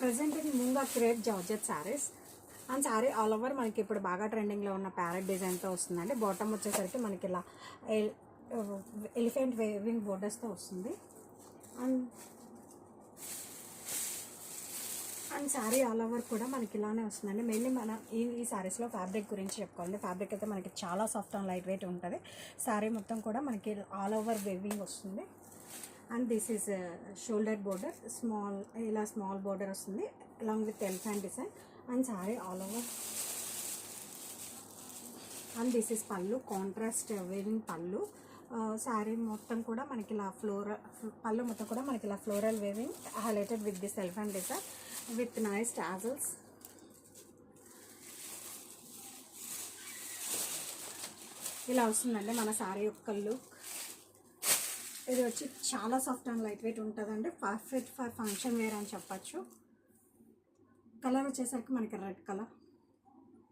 Present ఇది munga crepe georgette saris and sari all over మనకి ఇప్పుడు బాగా ట్రెండింగ్లో ఉన్న ప్యారెట్ డిజైన్తో వస్తుందండి. బాటమ్ వచ్చేసరికి మనకి ఇలా ఎలిఫెంట్ వేవింగ్ బోర్డర్స్తో వస్తుంది. And and sari all over కూడా మనకి ఇలానే వస్తుందండి. మెయిన్లీ మన ఈ ఈ శారీస్లో ఫ్యాబ్రిక్ గురించి చెప్పుకోవాలి ఫ్యాబ్రిక్ అయితే మనకి చాలా సాఫ్ట్ అండ్ లైట్ వెయిట్ ఉంటుంది. శారీ మొత్తం కూడా మనకి ఆల్ ఓవర్ వేవింగ్ వస్తుంది. And this is shoulder border small ఇలా స్మాల్ బోర్డర్ వస్తుంది along with elephant design and sari all over and this is pallu contrast weaving pallu sari మొత్తం కూడా మనకి ఇలా ఫ్లోరల్ పళ్ళు మొత్తం కూడా మనకి ఇలా floral weaving highlighted with this elephant design with nice tassels ఇలా వస్తుందండి మన శారీ యొక్క లుక్ ఇది వచ్చి చాలా సాఫ్ట్ అండ్ లైట్ వెయిట్ ఉంటుందండి. పర్ఫెక్ట్ ఫర్ ఫంక్షన్ వేర్ అని చెప్పచ్చు. కలర్ వచ్చేసరికి మనకి రెడ్ కలర్